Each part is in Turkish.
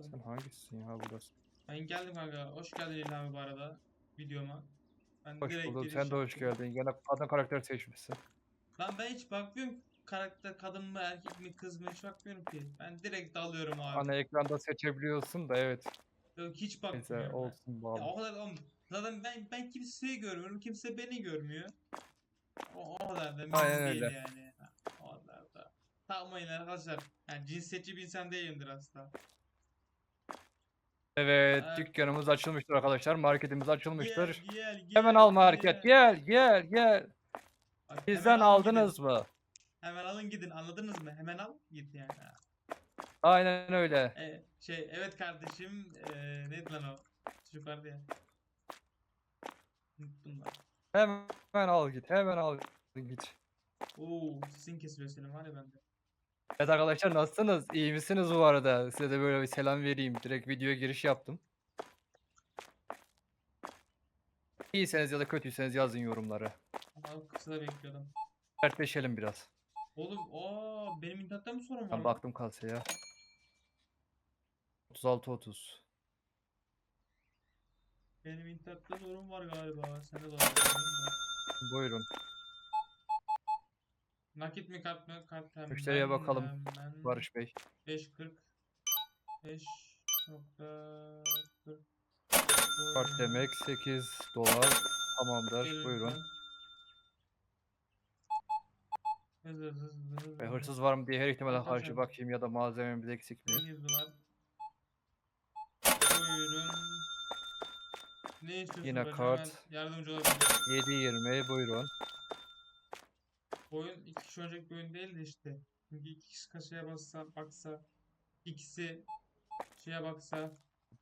Sen hangisisin ya buradasın? Ben geldim kanka. Hoş geldin İlhami bu arada videoma. Ben Hoş direkt bulduk. giriş Sen de hoş yaptım. geldin. Gene kadın karakter seçmişsin. Lan ben hiç bakmıyorum karakter kadın mı erkek mi kız mı hiç bakmıyorum ki. Ben direkt dalıyorum abi. Ana ekranda seçebiliyorsun da evet. Yok hiç Neyse bakmıyorum. ben. olsun Ya bağlı. o kadar oğlum, zaten ben ben kimseyi görmüyorum. Kimse beni görmüyor. O, o kadar da mühim Aynen değil öyle. yani. O kadar da. Takmayın arkadaşlar. Yani cinsiyetçi bir insan değilimdir aslında. Evet Evet. dükkanımız açılmıştır arkadaşlar. Marketimiz açılmıştır. Gel, gel, Hemen gel, al market. Gel gel gel. Bak, hemen Bizden alın aldınız mı? Hemen alın gidin anladınız mı? Hemen al git yani. Aynen öyle. E, şey evet kardeşim e, neydi lan o? Çocuk vardı ya. Unuttum ben. Hemen al git. Hemen al git. Oo sesin kesiliyor senin var ya bende. Evet arkadaşlar nasılsınız? İyi misiniz bu arada? Size de böyle bir selam vereyim. Direkt videoya giriş yaptım. İyiyseniz ya da kötüyseniz yazın yorumlara. Ama kısa bekliyordum. Dertleşelim biraz. Oğlum aa benim internette mi sorun var? Ben baktım kasaya. 36 30. Benim internette sorun var galiba. Sende de var. Buyurun. Nakit mi kart mı? Kart hemen. Müşteriye bakalım. Hemen. Barış Bey. 5.40 5 nokta 40 Kart demek 8 dolar. Tamamdır. Buyurun. Hızlı hızlı hızlı hızlı. Ve hırsız var mı diye her ihtimale Arkadaşlar- karşı bakayım ya da malzememiz eksik mi? 8 dolar. Buyurun. Ne istiyorsun Yine kart. Ben yardımcı olabilirim. 7 20 buyurun. Oyun iki kişi oynayacak bir oyun değil de işte. Çünkü iki kişi kasaya bassa, baksa, ikisi şeye baksa.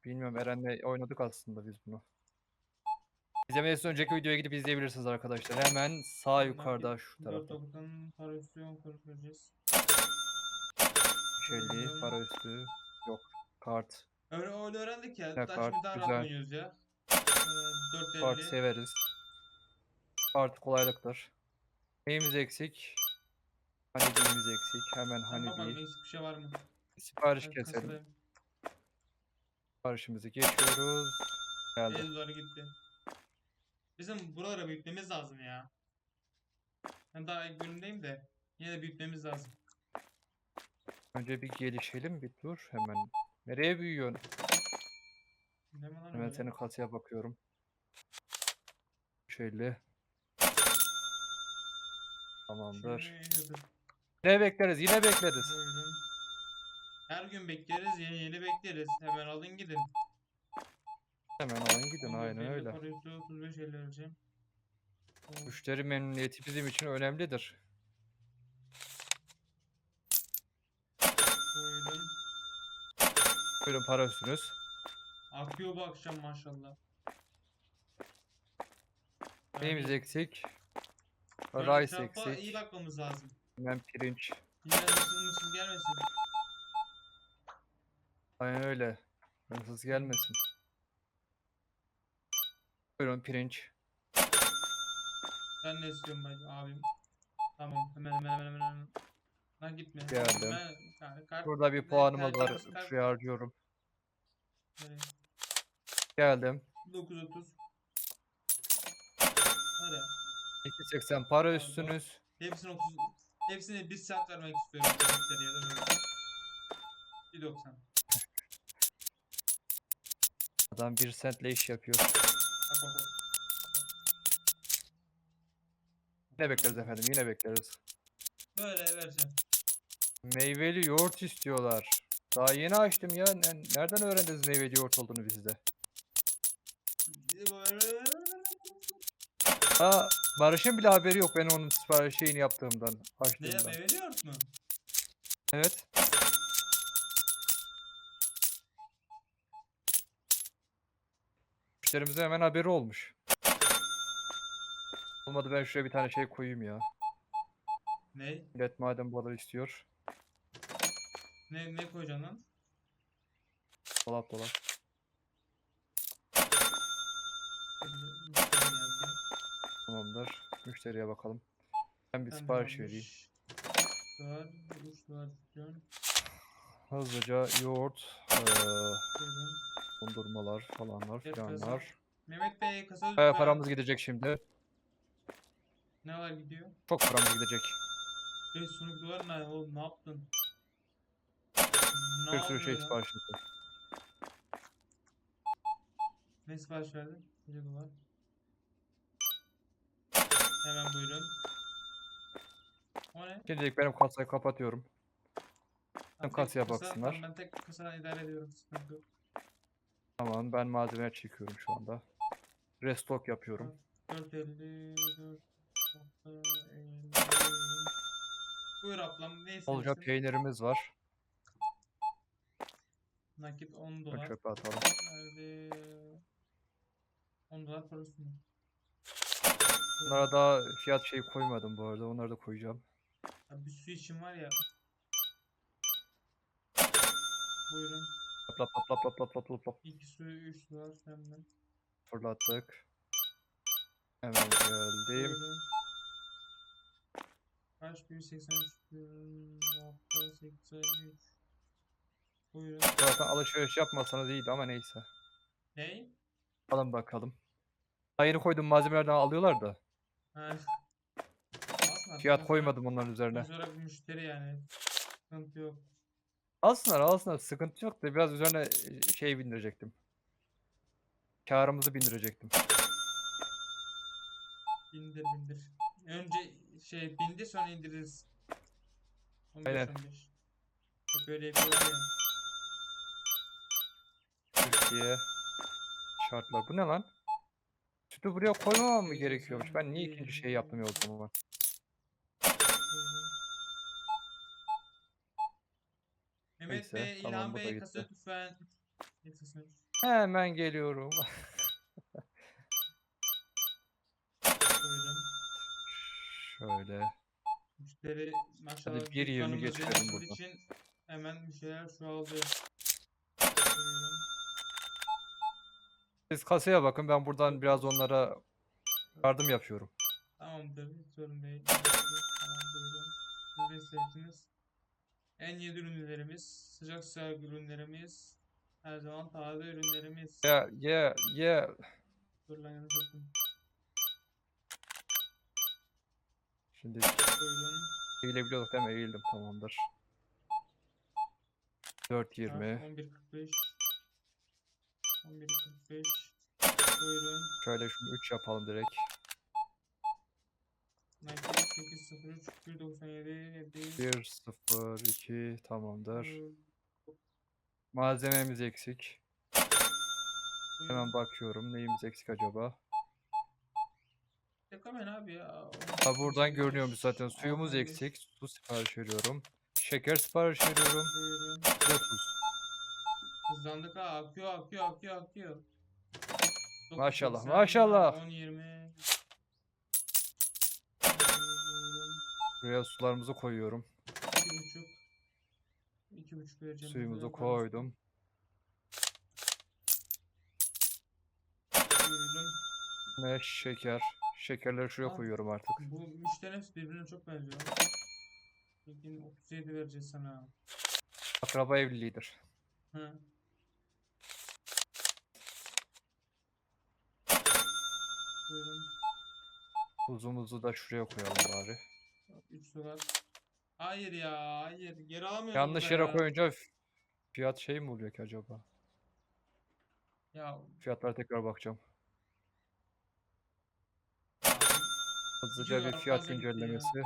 Bilmiyorum Eren'le oynadık aslında biz bunu. İzlemeden önceki videoya gidip izleyebilirsiniz arkadaşlar. Hemen sağ yukarıda şu 4 tarafta. okudan para üstü 10 kuruş vereceğiz. 350 para üstü. Yok. Kart. Öyle, öyle öğrendik ya. Ya kart, daha rahat güzel. oynuyoruz ya. Ee, Kart 450. severiz. Kart kolaylıktır. Neyimiz eksik? Honeybee'miz eksik. Hemen Tamam, honeybee. eksik bir şey var mı? Sipariş Ben keselim. kasadayım. Siparişimizi geçiyoruz. Geldi. 50 dolar gitti. Bizim buralara büyütmemiz lazım ya. Ben daha ilk bölümdeyim de yine de büyütmemiz lazım. Önce bir gelişelim bir dur hemen. Nereye büyüyorsun? Ne mi lan Hemen öyle? senin kasaya bakıyorum. Şöyle. Tamamdır. Yine bekleriz, yine bekleriz. Her gün bekleriz, yeni yeni bekleriz. Hemen alın gidin. Hemen alın gidin, 14.50 aynen öyle. Para üstü 35 50 vereceğim. Of, Müşteri memnuniyeti bizim için önemlidir. Buyurun. Buyurun para üstünüz. Akıyor bu akşam maşallah. Neyimiz eksik? Şöyle Rice etrafa iyi eksik. bakmamız lazım. Hemen pirinç. Yine mısır gelmesin. Aynen öyle. Hırsız gelmesin. Buyurun pirinç. Ben ne istiyorum bacım abim? Tamam hemen hemen hemen hemen hemen. Lan gitme. Geldim. Ben, yani kart, Burada bir puanımız var. kart- Şuraya harcıyorum. Nereye? Geldim. 9.30. Hadi. 2.80 para üstünüz. Hepsine 30 hepsine 1 saat vermek istiyorum de böyle. 1.90. Adam bir sentle iş yapıyor. Bak bak bak. Yine bekleriz efendim, yine bekleriz. Böyle vereceğim. Meyveli yoğurt istiyorlar. Daha yeni açtım ya. Ne- Nereden öğrendiniz meyveli yoğurt olduğunu bizde? Aa, Barış'ın bile haberi yok ben onun sipariş şeyini yaptığımdan, Ne açtığımdan. meyveli yoğurt mu? Evet. Müşterimizin hemen haberi olmuş. Olmadı ben şuraya bir tane şey koyayım ya. Ne? Millet madem bu kadar istiyor. Ne ne koyacaksın lan? Dolap dolap. Müşteri geldi. Tamamdır. Müşteriye bakalım. Ben bir sipariş vereyim. Dön. hızlıca yoğurt, Buyurun. dondurmalar falanlar filanlar. Mehmet Bey kasa Bayağı paramız gidecek şimdi. Ne var gidiyor? Çok paramız gidecek. Beş sunuk duvar ne oğlum ne yaptın? Ne Bir sürü şey ya? sipariş ettim. Ne sipariş verdin? Gece duvar. Hemen buyurun. O ne? Şimdilik benim kasayı kapatıyorum. Tek kasaya kasa- baksınlar. tamam, ben tek kasadan idare ediyorum. Sıkıntı yok. Tamam ben malzemeler çekiyorum şu anda. Restock yapıyorum. 450 4.50 Buyur ablam ne istersin? peynirimiz var. Nakit 10 Bunu dolar. çöpe atalım. Nerede? 10 dolar parası mı? Bunlara da fiyat şeyi koymadım bu arada. Onları da koyacağım. Ya bir su için var ya. Buyurun. Lap lap lap lap lap lap lap lap 2 su 3 dolar hemen. fırlattık. Hemen geldim. Buyurun. Kaç? 183.83 Buyurun. Zaten alışveriş yapmasanız iyiydi ama neyse. Ney? Alın bakalım. Daha yeni koyduğum malzemelerden alıyorlar da. Ha. Fiyat koymadım onların üzerine. sonra bir müşteri yani. Sıkıntı yok. Alsınlar alsınlar sıkıntı yok da biraz üzerine e, şey bindirecektim. Karımızı bindirecektim. Bindir bindir. Önce şey bindir sonra indiririz. 15 Aynen. 15. Hep böyle ya. Türkiye şartlar. Bu ne lan? Sütü buraya koymamam mı gerekiyormuş? Ben niye ikinci şey yaptım ya o zaman? Mehmet Neyse, Bey, tamam, İlhan bu da Bey gitti. kasa lütfen. Hemen geliyorum. Buyurun. Şöyle. Müşteri maşallah bir yirmi dükkanımız geçirelim yeni buradan. için hemen müşteriler çoğaldı. Siz kasaya bakın ben buradan biraz onlara yardım yapıyorum. Tamamdır. Hiç sorun değil. Siz seçtiniz. En yeni ürünlerimiz, sıcak sıcak ürünlerimiz, her zaman taze ürünlerimiz. Ya ya ya. Dur lan yanlış yaptım. Şimdi Buyurun. eğilebiliyorduk değil mi? Eğildim tamamdır. 4.20. Saat 11.45. 11.45. Buyurun. Şöyle şunu 3 yapalım direkt. Nike 803 197 7 1 0 2 tamamdır. Buyurun. Malzememiz eksik. Hemen bakıyorum neyimiz eksik acaba? Yakamayın abi ya. Ha buradan görünüyormuş zaten. Suyumuz eksik. Su sipariş veriyorum. Şeker sipariş veriyorum. Buyurun. De tuz. Hızlandık ha. Akıyor akıyor akıyor akıyor. Maşallah, 9.80, maşallah. 10 20. Buraya sularımızı koyuyorum. 2.5 2.5 vereceğim. Suyumuzu koydum. Ve şeker. Şekerleri şuraya Aa. koyuyorum artık. Bu müşteri hepsi birbirine çok benziyor. Peki 37 vereceğiz sana. Akraba evliliğidir. Hı. Buyurun. Tuzumuzu da şuraya koyalım bari. 3 dolar. Hayır ya, hayır. Geri alamıyorum Yanlış yere ya. koyunca fiyat şey mi oluyor ki acaba? Ya, Fiyatlara tekrar bakacağım. Hızlıca bir fiyat fazla gitti ya. güncellemesi.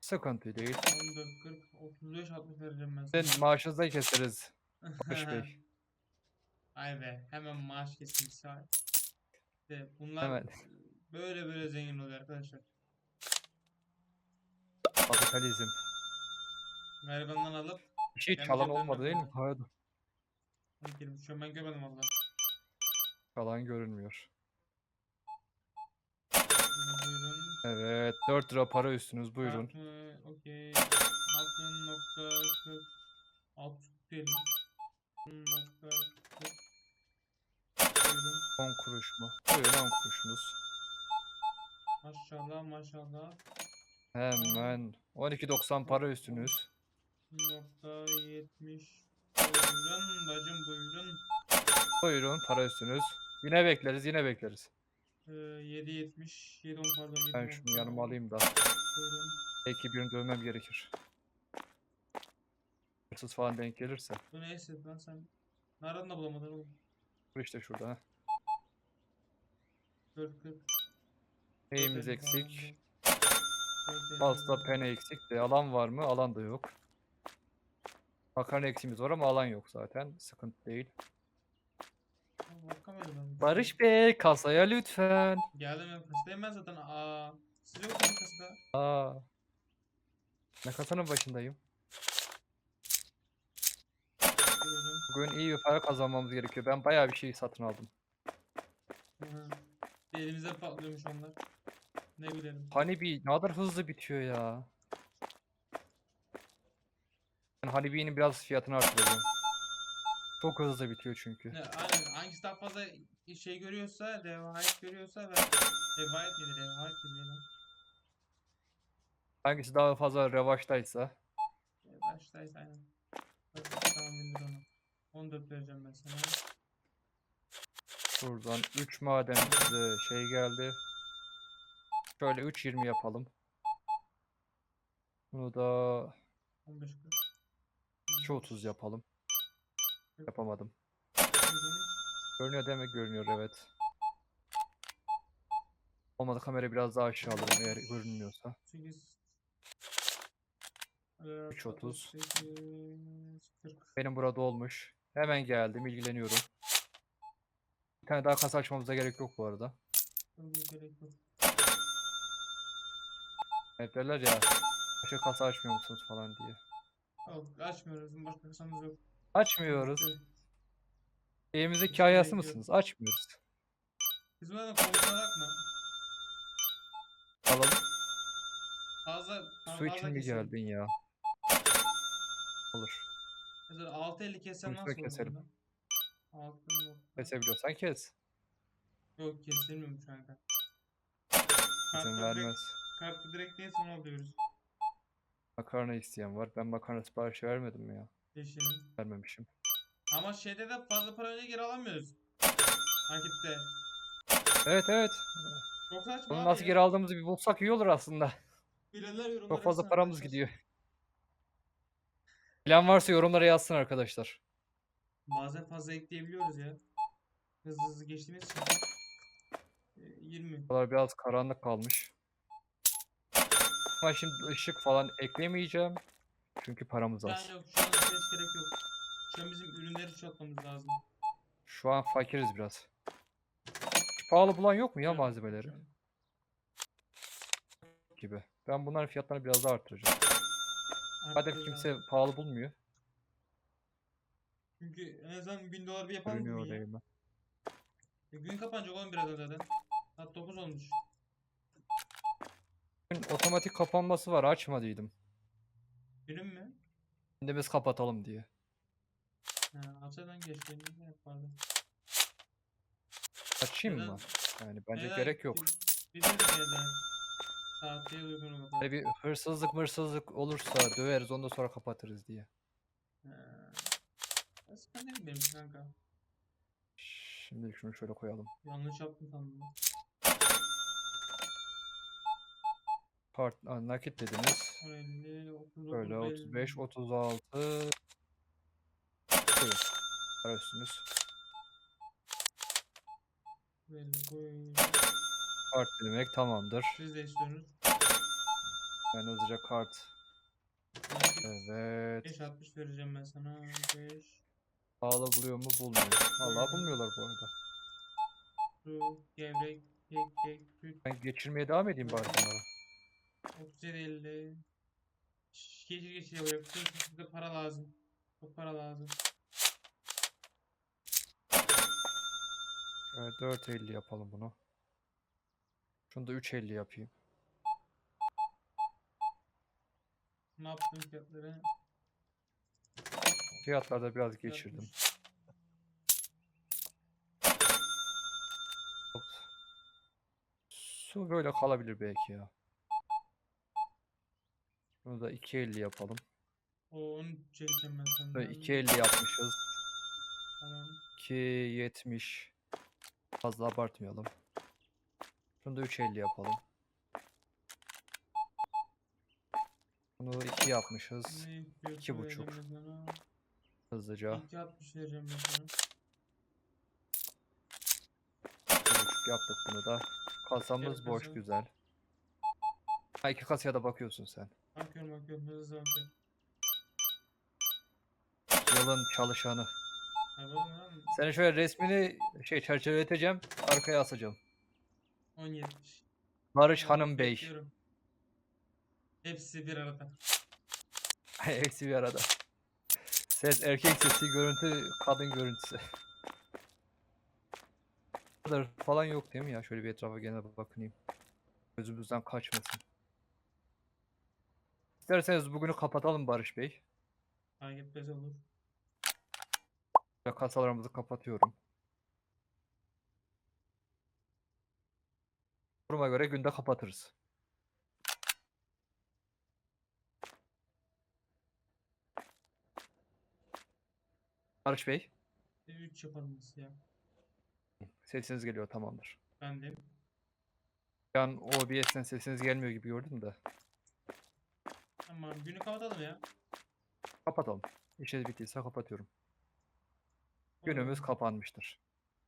Sıkıntı değil. 14, 40, 35, 60 vereceğim ben Sen maaşınızı da keseriz. Barış Bey. Ay be, hemen maaş saat. İşte bunlar Hemen. böyle böyle zengin oluyor arkadaşlar. Kapitalizm. Garibandan alıp Bir şey çalan olmadı değil mi? Pardon. Gelin. Şu an ben görmedim valla. Çalan görünmüyor. Buyurun. Evet. 4 lira para üstünüz. Buyurun. Okey. Altı nokta kırk. Altı diyelim. Nokta kırk. Buyurun. 10 kuruş mu? Buyurun 10 kuruşunuz. Maşallah maşallah. Hemen 12.90 para üstünüz. Nokta 70. Buyurun bacım buyurun. Buyurun para üstünüz. Yine bekleriz yine bekleriz. Ee, 7.70. 7 pardon 7 Ben şunu yanıma alayım da. Buyurun. Belki birini dövmem gerekir. Hırsız falan denk gelirse. Bu neyse lan sen. Nereden de bulamadın oğlum? Dur işte şurada. Ha. 4 40. Neyimiz eksik? Pasta pene eksik de alan var mı? Alan da yok. Makarna eksiğimiz var ama alan yok zaten. Sıkıntı değil. Ben. Barış Bey kasaya lütfen. Geldim ben kasadayım ben zaten. Aa. Siz yok musunuz kasada? Aa. Ne kasanın başındayım. Bugün iyi bir para kazanmamız gerekiyor. Ben bayağı bir şey satın aldım. Hı. Elimizde patlıyormuş onlar. Ne bilelim. Honeybee ne kadar hızlı bitiyor ya. Ben Honeybee'nin biraz fiyatını arttıracağım. Çok hızlı bitiyor çünkü. Ne, aynen hangisi daha fazla şey görüyorsa, revayet görüyorsa ve revayet midir, revayet midir lan? Hangisi daha fazla revaçtaysa. Baştayız aynen. Tamam indir onu. 14 vereceğim ben sana. Buradan 3 maden şey geldi. Şöyle 3.20 yapalım. Bunu da 15 40. 2.30 yapalım. Yapamadım. Görünüyor demek görünüyor evet. Olmadı kamera biraz daha aşağı alırım eğer görünmüyorsa. 8 3.30. 38 40 Benim burada olmuş. Hemen geldim ilgileniyorum. Bir tane daha kasa açmamıza gerek yok bu arada. Hep derler ya başka kasa açmıyor musunuz falan diye. Yok açmıyoruz. Başka kasamız yok. Açmıyoruz. Bitti. Evimize kayası yok. mısınız? Açmıyoruz. Biz buna da konuşalım mı? Alalım. Fazla Su için mi geldin ya? Olur. Mesela 6.50 kessem Üstüne nasıl olur? keselim. Altın yok. Kesebiliyorsan kes. Yok kesilmiyormuş kanka. İzin direkt, vermez. kartta direkt değil sonra alıyoruz. Makarna isteyen var. Ben makarna siparişi vermedim mi ya? Peşini. Vermemişim. Ama şeyde de fazla para önce geri alamıyoruz. Markette. Evet evet. Çok saçma Bunu abi nasıl ya. geri aldığımızı bir bulsak iyi olur aslında. Bilenler yorumlara Çok fazla yazsın paramız arkadaşlar. gidiyor. Bilen varsa yorumlara yazsın arkadaşlar. Bazen fazla ekleyebiliyoruz ya. Hızlı hızlı geçtiğimiz için. Ee, 20. Buralar biraz karanlık kalmış. Ama şimdi ışık falan eklemeyeceğim. Çünkü paramız az. Yani yok şu an hiç gerek yok. Şu an bizim ürünleri çoğaltmamız lazım. Şu an fakiriz biraz. Hiç Pahalı bulan yok mu ya malzemeleri gibi. Ben bunların fiyatlarını biraz daha arttıracağım. Madem Arttırıyor kimse pahalı bulmuyor. Çünkü en azından 1000 dolar bir yapalım Görünüyor bugün ya. orayı mı? E, Gün kapanacak oğlum birazdan zaten. Saat 9 olmuş. Bugün Otomatik kapanması var açmadıydım. Mü? Şimdi biz kapatalım diye. Ha, açadan geç beni ne yapardım. Açayım Neden- mı? Yani bence Neden gerek yok. Bir de neden? Saate uygun bakalım. bir hırsızlık mırsızlık olursa döveriz ondan sonra kapatırız diye. Ha. Sıkıntı değil benim kanka. Şimdi şunu şöyle koyalım. Yanlış yaptım sandım. Kart, Aa, nakit dediniz. 50, 39, Böyle 35, 50. 36. Buyurun. Para üstünüz. Kart demek tamamdır. Siz de istiyorsunuz. Ben hızlıca kart. Evet. 5.60 vereceğim ben sana. 5. Pahalı buluyor mu? Bulmuyor. Vallahi bulmuyorlar bu arada. Gevrek, kek, kek, süt. Ben geçirmeye devam edeyim bari bunları. 37 50. Şş, Geçir geçir yapıyor. Bize para lazım. Çok para lazım. Evet 4.50 yapalım bunu. Şunu da 3.50 yapayım. Ne yaptın fiyatları? fiyatlarda biraz geçirdim. Su böyle kalabilir belki ya. Bunu da 2.50 yapalım. O onu çekeceğim ben senden. 2.50 yapmışız. Tamam. 2.70. Fazla abartmayalım. Şunu da 3.50 yapalım. Bunu 2 yapmışız. 2.5 hızlıca. İlk yapmış vereceğim bakalım. Yaptık bunu da. Kasamız evet, boş kasa. güzel. Ha iki kasaya da bakıyorsun sen. Bakıyorum bakıyorum hızlı bakıyorum. Yılın çalışanı. Seni şöyle resmini şey çerçeveleteceğim, arkaya asacağım. 17. Barış ben Hanım Bey. Bekliyorum. Hepsi bir arada. Hepsi bir arada. Ses erkek sesi, görüntü kadın görüntüsü. kadar falan yok değil mi ya? Şöyle bir etrafa gene bakınayım. Gözümüzden kaçmasın. İsterseniz bugünü kapatalım Barış Bey. Etmez olur. Ve kasalarımızı kapatıyorum. Duruma göre günde kapatırız. Barış Bey, 3 yapalım biz ya. sesiniz geliyor tamamdır. Ben de. Ben OBS'ten sesiniz gelmiyor gibi gördüm de. Tamam günü kapatalım ya. Kapatalım. İşiniz bittiyse kapatıyorum. Günümüz kapanmıştır.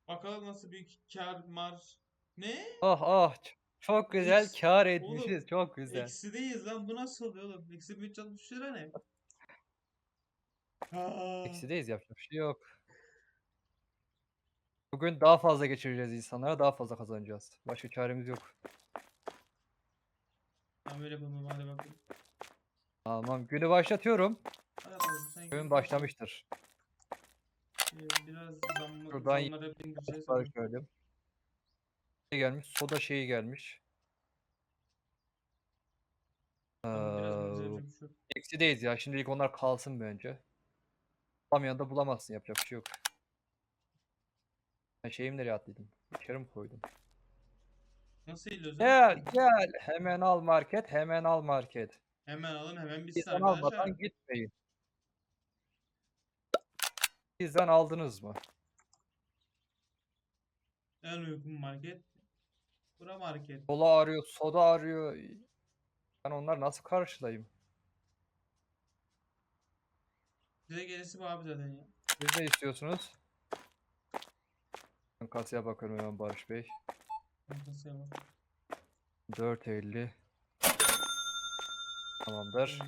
Bakalım nasıl bir kar mar. Ne? Ah ah çok güzel Eksi- kar oğlum, etmişiz çok güzel. Eksideyiz lan bu nasıl oluyor oğlum? Eksi 360 lira ne? Eksideyiz yapacak bir şey yok. Bugün daha fazla geçireceğiz insanlara daha fazla kazanacağız. Başka çaremiz yok. Tamam öyle yapalım hadi bakalım. Tamam günü başlatıyorum. Hadi bakalım sen Gün başlamıştır. Ee, biraz zam, Şuradan zamlara bindireceğiz. Barış şöyle. Ne gelmiş? Soda şeyi gelmiş. Tamam, biraz Ee, bindireceğim şu. eksideyiz ya. Şimdilik onlar kalsın bence. Bulamayan da bulamazsın yapacak bir şey yok. Ben şeyimi nereye attıydım? İçeri mi koydum? Nasıl iliyoruz? Gel gel hemen al market hemen al market. Hemen alın hemen bitsin Bizden almadan arkadaşlar. gitmeyin. Bizden aldınız mı? En uygun market. Bura market. Kola arıyor, soda arıyor. Ben onları nasıl karşılayayım? Size gerisi bu abi zaten ya. Siz ne istiyorsunuz? Ben kasaya bakıyorum hemen Barış Bey. Kasaya bak. 4.50 Tamamdır.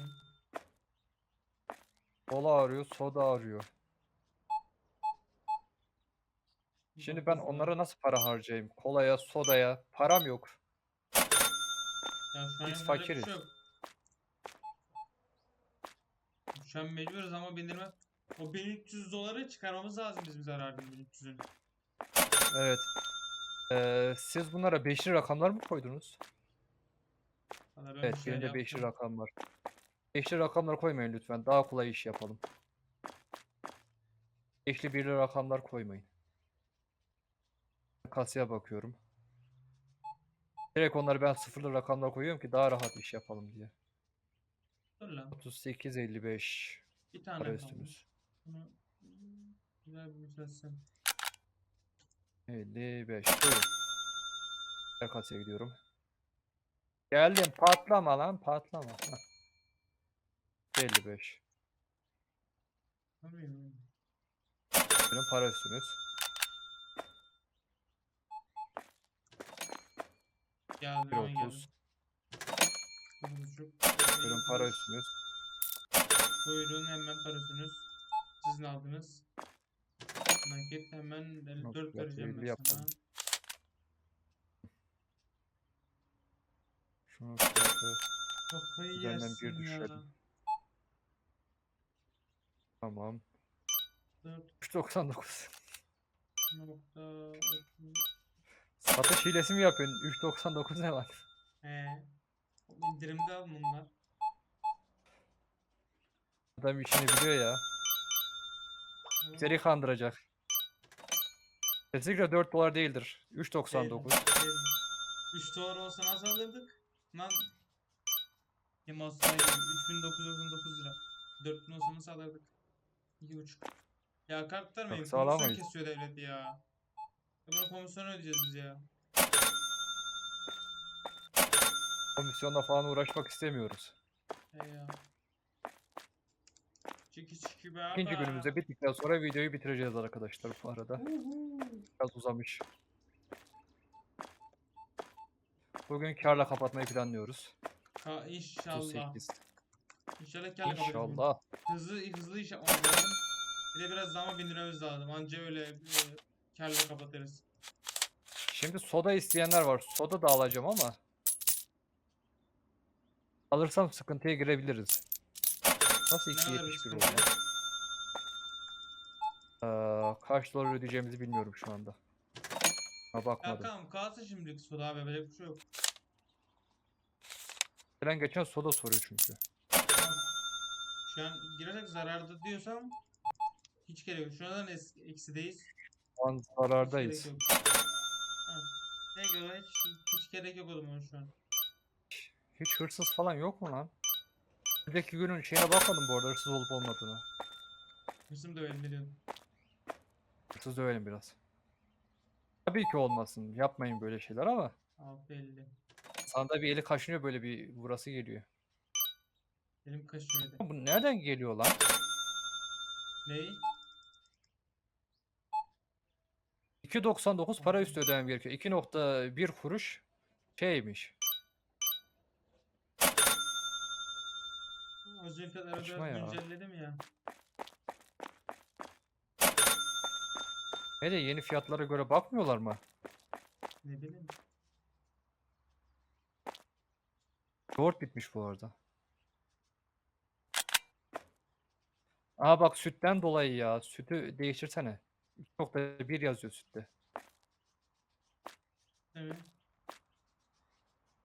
Kola arıyor, soda arıyor. Şimdi ben onlara nasıl para harcayayım? Kolaya, sodaya. Param yok. Ya şu an biz şey fakiriz. yok. Şu an mecburuz ama bindirme. O 1300 doları çıkarmamız lazım bizim zarardan 1300'ün. Evet. Ee, siz bunlara beşli rakamlar mı koydunuz? Ben Evet, bir şeyler birinde beşli yaptım. rakam var. Beşli rakamlar koymayın lütfen. Daha kolay iş yapalım. Beşli birli rakamlar koymayın. Kasaya bakıyorum. Direkt onları ben sıfırlı rakamlar koyuyorum ki daha rahat iş yapalım diye. Lan. 38.55 Bir tane para üstümüz. Bunu güzel bir düzeltsem. 55. Buyurun. Diğer kasaya gidiyorum. Geldim. Patlama lan. Patlama. Heh. 55. Tabii. Buyurun para üstünüz. Geldi geldi. 1.30. Bir buçuk. Buyurun para üstünüz. Buyurun hemen parasınız. Sizin aldınız. Nakit hemen 54 fiyatı vereceğim 50 ben yapalım. sana. Şunu fiyatı Kafayı Üzerinden bir yersin ya. tamam. 4 3.99. nokta Satış hilesi mi yapıyorsun? 3.99 ne lan? He. İndirimde al bunlar. Adam işini biliyor ya. Seni kandıracak. Kesinlikle 4 dolar değildir. Değil, 3.99. değil. 3 dolar olsa nasıl alırdık? Lan. Kim olsa 3999 lira. 4000 olsa nasıl alırdık? 2,5. Ya kalktırmayın. Yoksa Komisyon alamayız. kesiyor devlet ya. Bunun komisyonu ödeyeceğiz biz ya. Komisyonla falan uğraşmak istemiyoruz. He ya. Çiki çiki be İkinci abi. günümüzde bittikten sonra videoyu bitireceğiz arkadaşlar bu arada. Biraz uzamış. Bugün karla kapatmayı planlıyoruz. Ha, inşallah. 38. İnşallah kapatırız bugün. İnşallah. Hızlı hızlı iş yapmamız lazım. Bir de biraz zama bindirmemiz lazım. Anca öyle e, kârla kapatırız. Şimdi soda isteyenler var. Soda da alacağım ama. Alırsam sıkıntıya girebiliriz. Nasıl Ne kadar bir 2.71 sıkıntı? oldu? Ee, kaç dolar ödeyeceğimizi bilmiyorum şu anda. Ha Ya bakmadım. tamam kalsın şimdilik soda abi yapacak bir şey yok. Gelen geçen soda soruyor çünkü. Şu an girersek zararda diyorsam hiç gerek yok. Şu andan es- eksideyiz. Şu an Hiç zarardayız. gerek yok. Ha. Ne göre hiç, hiç gerek yok o zaman şu an. Hiç hırsız falan yok mu lan? Önceki günün şeyine bakmadım bu arada hırsız olup olmadığını. Hırsım da öyle diyorum. Hırsız dövelim biraz. Tabii ki olmasın. Yapmayın böyle şeyler ama Abi belli. sana da bir eli kaşınıyor böyle bir vurası geliyor. Benim kaşıyordu. Bu nereden geliyor lan? Ney? 2.99 para üstü ödemem gerekiyor. 2.1 kuruş şeymiş. Fiyatları Saçma ya. biraz güncelledim ya. Hele yeni fiyatlara göre bakmıyorlar mı? Ne bileyim. Yoğurt bitmiş bu arada. Aa bak sütten dolayı ya. Sütü değiştirsene. 2.1 yazıyor sütte. Evet.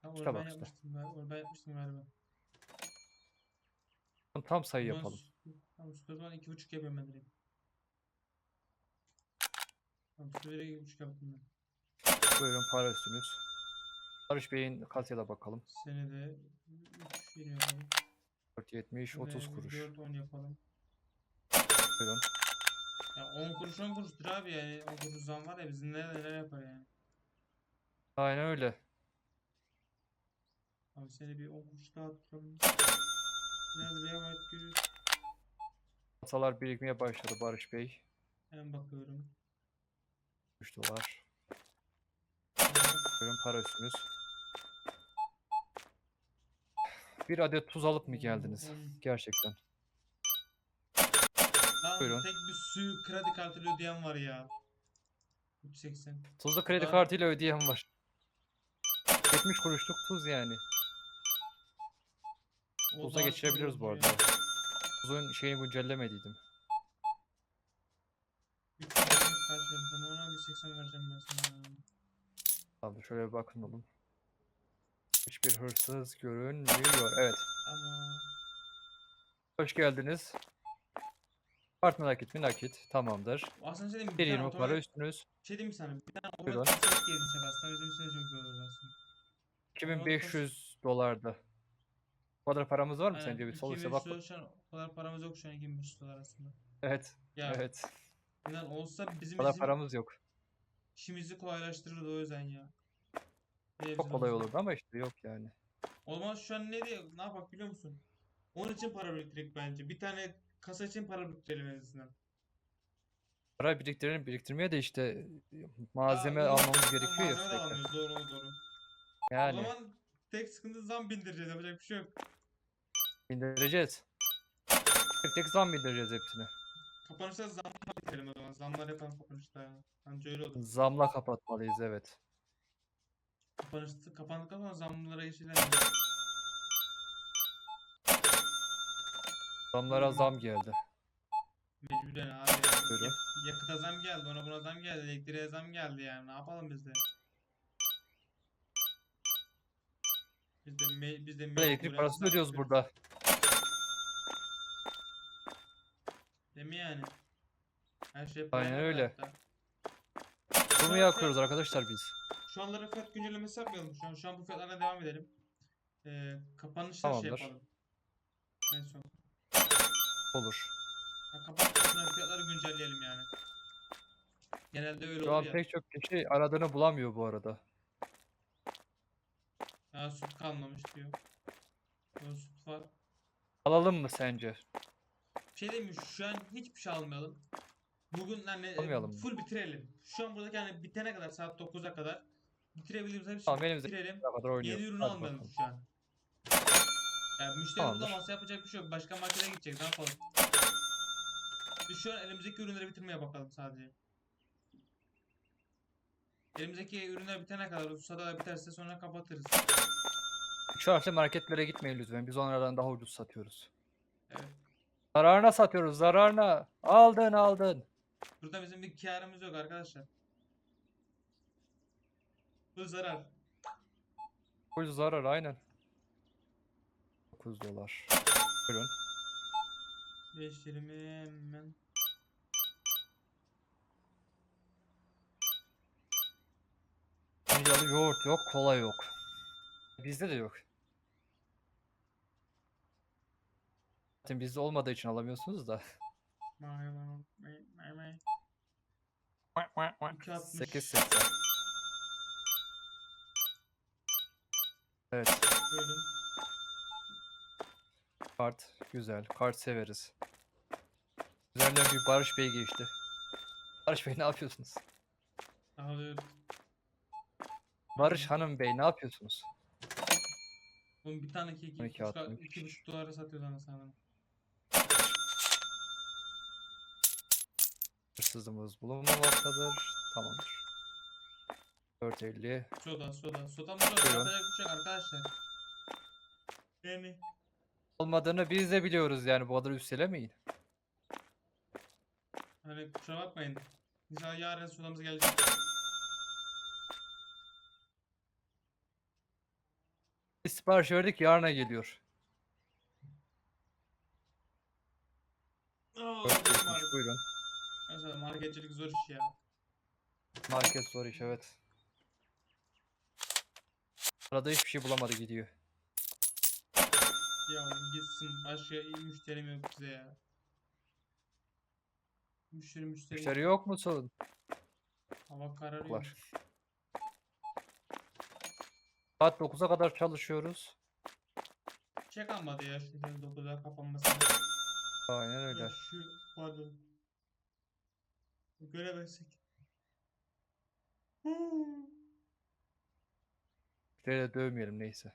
Ha, İşte bak işte. yapmıştım galiba. Ben yapmıştım galiba. Tam sayı Ulan yapalım. sütü o zaman iki buçuk yapıyorum ben direkt. Sütü vererek iki buçuk yaptım ben. Buyurun para üstünüz. Barış Bey'in kasaya da bakalım. Sene de 3 veriyor abi. 4.70 30 kuruş. 4 10 yapalım. Buyurun. Ya 10 kuruş 10 kuruştur abi yani 10 kuruş zam var ya bizim neler neler yapar yani. Aynen öyle. Abi seni bir 10 kuruş daha tutalım. Biraz rivayet görüyoruz. Kasalar birikmeye başladı Barış Bey. Hemen bakıyorum. 3 dolar. Buyurun para üstünüz. Bir adet tuz alıp mı geldiniz? on. Gerçekten. Lan Buyurun. tek bir suyu kredi kartıyla ödeyen var ya. 380. Tuzlu kredi Ben- kartıyla ödeyen var. 70 kuruşluk tuz yani. Daha geçirebiliriz bu arada. ya. Tuzun şeyini güncellemediydim. 380 kaç vereceğim ona bir 80 vereceğim ben sana. Abi şöyle bir bakın oğlum. Hiçbir hırsız görünmüyor. Evet. Ama Hoş geldiniz. Partner nakit mi nakit? Tamamdır. aslında şey diyeyim? Bir tane 1.20 para üstünüz. şey diyeyim mi sana? Bir tane otomatik gelirsek aslında bizim için de çok iyi olur aslında. 2500 dolarda. Bu kadar paramız var mı Aynen, sence? Bir sol üste 2500 bak. dolar şu an o kadar paramız yok şu an 2500 dolar aslında. Evet. Ya Evet. inan olsa bizim Bu kadar için paramız yok. işimizi kolaylaştırırdı o yüzden ya. Diye Çok bizim kolay olsa. olurdu ama işte yok yani. O zaman şu an ne diye ne yapak biliyor musun? Onun için para biriktirek bence. Bir tane kasa için para biriktirelim en azından. Para biriktirelim biriktirmeye de işte malzeme Aa, almamız gerekiyor ya Malzeme de sürekli. doğru o doğru. Yani O zaman tek sıkıntı zam bindireceğiz yapacak bir şey yok. Bindireceğiz. Tek tek zam bindireceğiz hepsine. Kapanışta zam bitirelim o zaman. Zamlar yapalım kapanışta ya. Bence öyle olur. Zamla kapatmalıyız evet. Kapanışta kapandıktan sonra zamlara geçilen Zamlara zam geldi. mecburen abi. Buyurun. Yak- yakıta zam geldi, ona buna zam geldi, elektriğe zam geldi yani. Ne yapalım biz de? Biz de me biz de Elektrik zam ödüyoruz yapıyoruz. burada. Değil mi yani? Her şey Aynen öyle. hayatta. Bunu an yakıyoruz fiyat- arkadaşlar biz. Şu anlara fiyat güncellemesi yapmayalım. Şu an, şu an bu fiyatlarla devam edelim. Ee, kapanışta şey Tamamdır. yapalım. En son. Olur. Ya kapattıktan sonra fiyatları güncelleyelim yani. Genelde öyle Şu an oluyor. pek çok kişi aradığını bulamıyor bu arada. Ya süt kalmamış diyor. Yo, süt var. Alalım mı sence? Bir şey diyeyim mi? Şu an hiçbir şey almayalım. Bugün hani e, Almayalım full bitirelim. Şu an buradaki hani bitene kadar saat 9'a kadar bitirebildiğimiz hepsini Tamam, elimize- bitirelim. Kadar. Yeni ürünü Hadi almayalım bakalım. şu an. Yani müşteri Tamamdır. bulamazsa yapacak bir şey yok. Başka markete gidecek. Ne yapalım? Biz şu an elimizdeki ürünleri bitirmeye bakalım sadece. Elimizdeki ürünler bitene kadar Usada da biterse sonra kapatırız. Şu an marketlere gitmeyin lütfen. Biz onlardan daha ucuz satıyoruz. Evet. Zararına satıyoruz. Zararına. Aldın aldın. Burada bizim bir karımız yok arkadaşlar. Bu zarar. Ucuz zarar aynen. 9 dolar. Buyurun. 5.20 hemen. Vanilyalı yoğurt yok, kola yok. Bizde de yok. Zaten bizde olmadığı için alamıyorsunuz da. May may may may may. 8.80. Evet, kart güzel. Kart severiz. Üzerinden bir Barış Bey geçti. Barış Bey ne yapıyorsunuz? Alıyoruz. Barış Hanım Bey ne yapıyorsunuz? Bunun bir tane keki 12 2,5 atmış. 2,5 dolara satıyoruz anasını. Hırsızlığımız bulunmamaktadır. Tamamdır. 450. Soda soda. Soda mı soda? Buyurun. Bir şey yok arkadaşlar. Yani. Olmadığını biz de biliyoruz yani bu kadar üstelemeyin. Hani kusura bakmayın. İnşallah yarın sodamız gelecek. Sipariş verdik yarına geliyor. Aa, 470 market. buyurun. Mesela marketçilik zor iş ya. Market zor iş evet. Arada hiçbir şey bulamadı gidiyor. Ya gitsin başka iyi müşterim yok bize ya. Müşteri müşteri. Müşteri yok musun? Hava kararıyor. Var. Saat 9'a kadar çalışıyoruz. Şey kalmadı ya şu 9'a kapanması. Aynen öyle. Ya Şu pardon. Göremezsek. Müşteriyle dövmeyelim neyse.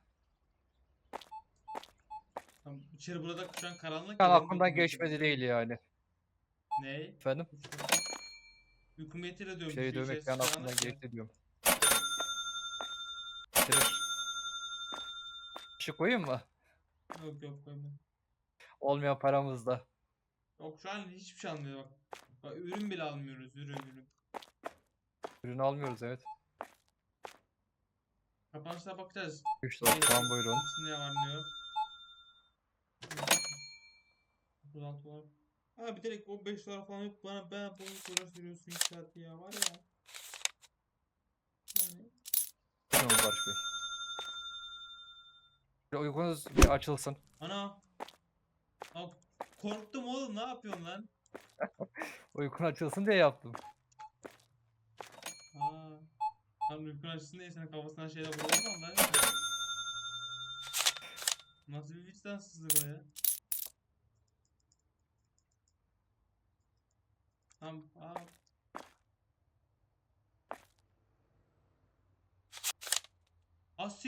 Tamam, içeri burada şu an karanlık. Yani aklımdan geçmedi değil yani. Ne? Efendim? Diyorum. Müşteriyi şu dövmek ben aklımdan geçti diyorum. Bitirir. Işık koyayım mı? Yok yok koyma. Olmayan paramızda. Yok şu an hiçbir şey almıyor bak. Bak ürün bile almıyoruz ürün ürün. Ürünü almıyoruz evet. Kapanışta bakacağız. 3 dolar tamam buyurun. Ne var ne yok. 36 var. Ha bir direkt o 5 dolar falan yok bana ben bunu uğraştırıyorsun 2 saat ya var ya. Yani Buyurun Barış Bey. Uykunuz bir açılsın. ana. Aa, korktum oğlum ne yapıyorsun lan? Uykun açılsın diye yaptım. Aa. Tam uykun açısın diye senin kafasına şeyler vurulmam lan. Nasıl bir vicdansızlık o ya? Tamam. Aa. Az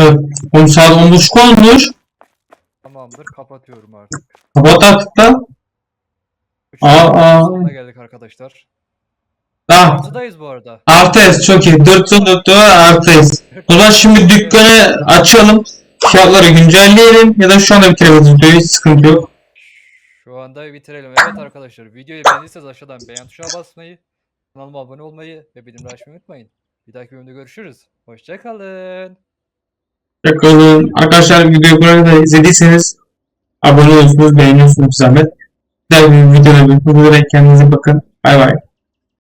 Evet. Oğlum saat 10.30 olmuş. Tamamdır kapatıyorum artık. Kapat artık da. Aa. sonuna geldik arkadaşlar. Tamam. Altıdayız bu arada. Artıyız çok iyi. 414 dolar artıyız. O zaman şimdi dükkanı açalım. Fiyatları güncelleyelim ya da şu anda bitirebiliriz videoyu hiç sıkıntı yok. Şu anda bitirelim. Evet arkadaşlar videoyu beğendiyseniz aşağıdan beğen tuşuna basmayı, kanalıma abone olmayı ve bildirimleri açmayı unutmayın. Bir dahaki bölümde görüşürüz. Hoşçakalın. Bakalım. Arkadaşlar videoyu buraya izlediyseniz abone olursunuz, beğeniyorsunuz zahmet. Güzel bir videoda görüşmek üzere. Kendinize bakın. Bay bay.